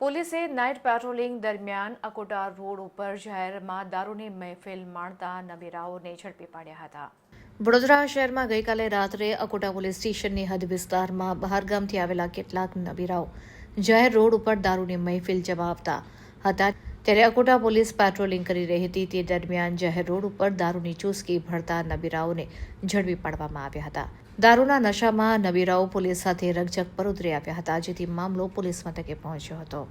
પોલીસે night patrolling દરમિયાન Akota road ઉપર જાહેરમાં દારૂની મહેફિલ માણતા નબીરાઓને ઝડપી પાડ્યા હતા. વડોદરા શહેરમાં ગઈકાલે રાત્રે અકોટા પોલીસ સ્ટેશનની હદ વિસ્તારમાં બહારગામથી આવેલા કેટલાક નબીરાઓ જાહેર રોડ ઉપર દારૂની મહેફિલ જમાવતા હતા. ત્યારે અકોટા પોલીસ પેટ્રોલિંગ કરી રહી હતી. તે દરમિયાન જાહેર રોડ ઉપર દારૂની ચૂસકી ભરતા નબીરાઓને ઝડપી પાડવામાં આવ્યા હતા. દારૂના નશામાં નબીરાઓ પોલીસ સાથે રકઝક પર ઉતરી આવ્યા હતા, જેથી મામલો પોલીસ મથકે પહોંચ્યો હતો.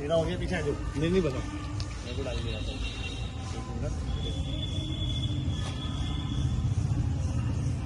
तेरा हो गया पीछे आ जाओ नहीं नहीं बताओ मैं तो डाल दिया था एक मिनट